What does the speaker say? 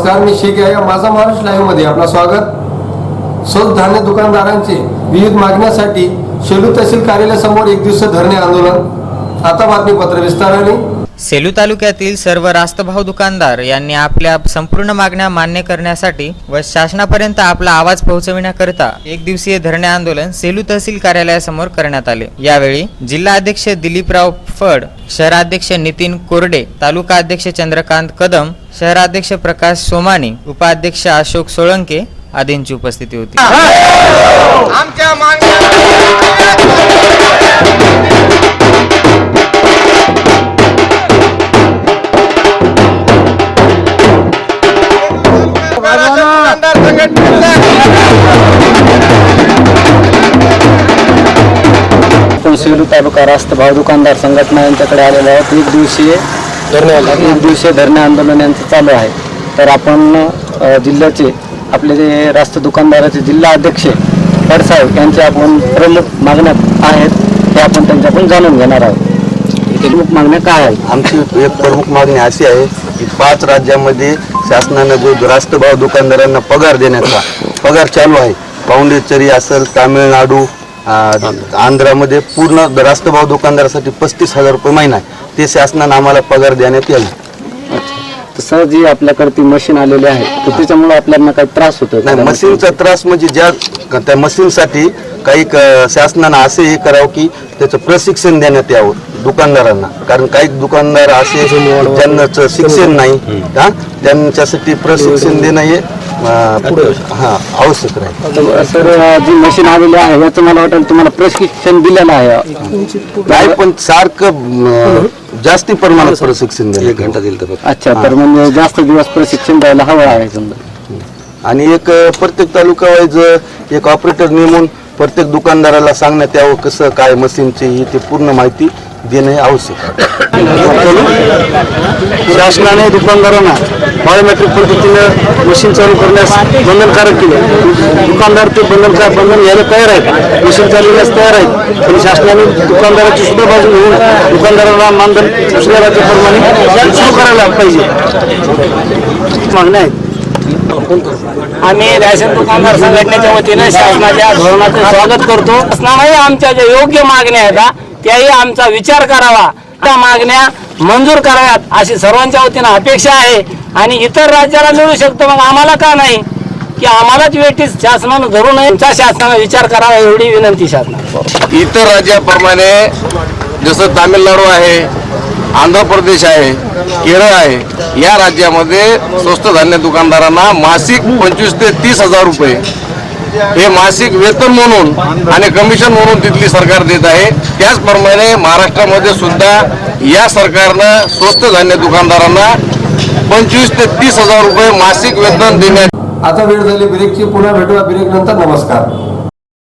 नमस्कार मी शेख आहे माझा महाराष्ट्र लाईव्हमध्ये आपलं स्वागत. स्वस्त धान्य दुकानदारांचे विविध मागण्यासाठी शेलू तहसील कार्यालयासमोर एक दिवस धरणे आंदोलन. आता बातमीपत्र विस्ताराने. सेलू तालुक्यातील सर्व रास्तभाव दुकानदार यांनी आपल्या संपूर्ण मागण्या मान्य करण्यासाठी व शासनापर्यंत आपला आवाज पोहोचविण्याकरिता एक दिवसीय धरणे आंदोलन सेलू तहसील कार्यालयासमोर करण्यात आले. यावेळी जिल्हा अध्यक्ष दिलीपराव फड शहराध्यक्ष नितीन कोरडे तालुका अध्यक्ष चंद्रकांत कदम शहराध्यक्ष प्रकाश सोमानी उपाध्यक्ष अशोक सोळंके आदींची उपस्थिती होती. आमच्या आपण सेलू तालुका रास्त भाव दुकानदार संघटना यांच्याकडे आलेलो आहोत एक दिवसीय एक दिवसीय धरणे आंदोलन यांचं चालू आहे. तर आपण जिल्ह्याचे आपले जे रास्त दुकानदाराचे जिल्हा अध्यक्ष फडसाहेब यांच्या आपण प्रमुख मागण्या आहेत ते आपण त्यांच्याकडून जाणून घेणार आहोत. प्रमुख मागण्या काय आहेत? आमची एक प्रमुख मागणी अशी आहे की पाच राज्यामध्ये शासनानं जो राष्ट्रभाव दुकानदारांना पगार देण्याचा पगार चालू आहे पाऊंडेचेरी असेल तामिळनाडू आंध्रामध्ये पूर्ण राष्ट्रभाव दुकानदारासाठी पस्तीस हजार रुपये महिना आहे. ते शासनानं आम्हाला पगार देण्यात यावी तसं जी आपल्याकडे ती मशीन आलेली आहे. तर त्याच्यामुळे आपल्याला काही त्रास होतो नाही मशीनचा त्रास म्हणजे ज्या त्या मशीनसाठी काही क- शासनानं असे हे करावं की त्याचं प्रशिक्षण देण्यात यावं दुकानदारांना. कारण काही दुकानदार असे ज्यांना शिक्षण नाही हा? त्यांच्यासाठी प्रशिक्षण देणं हे अं, हा आवश्यक राहील. सर जी मशीन आलेली आहे याचं मला वाटेल तुम्हाला प्रशिक्षण दिलेलं आहे. नाही पण सारखं अं, जास्ती प्रमाणात प्रशिक्षण देणं एक घंटा दिलं अच्छा तर म्हणजे जास्त दिवस प्रशिक्षण द्यायला हवं आहे समजा. आणि एक अ, प्रत्येक तालुका वाईज एक ऑपरेटर नेमून प्रत्येक दुकानदाराला सांगण्यात यावं कसं काय मशीनची ही ते पूर्ण माहिती देणे आवश्यक शासनाने दुकानदारांना बायोमेट्रिक पद्धतीनं मशीन चालू करण्यास बंधनकारक केले. दुकानदार ते बंधनकार बंधन घ्यायला तयार आहेत. मशीन चालवण्यास तयार आहेत. पण शासनाने दुकानदाराची सुद्धा बाजू घेऊन दुकानदाराला मानधन दुसऱ्या राज्याप्रमाणे सुरू करायला पाहिजे. मागण्या आहेत. आम्ही रॅशन दुकानदार संघटनेच्या वतीने शासनाच्या धोरणाचे स्वागत करतो. शासनाने आमच्या ज्या योग्य मागण्या आहेत त्याही आमचा विचार करावा. त्या मागण्या मंजूर कराव्यात अशी सर्वांच्या वतीनं अपेक्षा आहे. आणि इतर राज्याला मिळू शकतो मग आम्हाला का नाही? की आम्हालाच वेटीस शासनानं धरू नये. त्या शासनाने विचार करावा एवढी विनंती शासनाला. इतर राज्याप्रमाणे जसं तामिळनाडू आहे आंध्र प्रदेश आहे केरळ आहे या राज्यामध्ये स्वस्त धान्य दुकानदारांना मासिक पंचवीस ते तीस हजार रुपये. हे मासिक वेतन म्हणून आणि कमिशन म्हणून तिथली सरकार देत आहे. त्याचप्रमाणे महाराष्ट्रामध्ये सुद्धा या सरकारनं स्वस्त धान्य दुकानदारांना पंचवीस ते तीस हजार रुपये मासिक वेतन देण्यात आता वेळ झाली ब्रेकची पुन्हा भेटूया. ब्रेक नंतर. नमस्कार.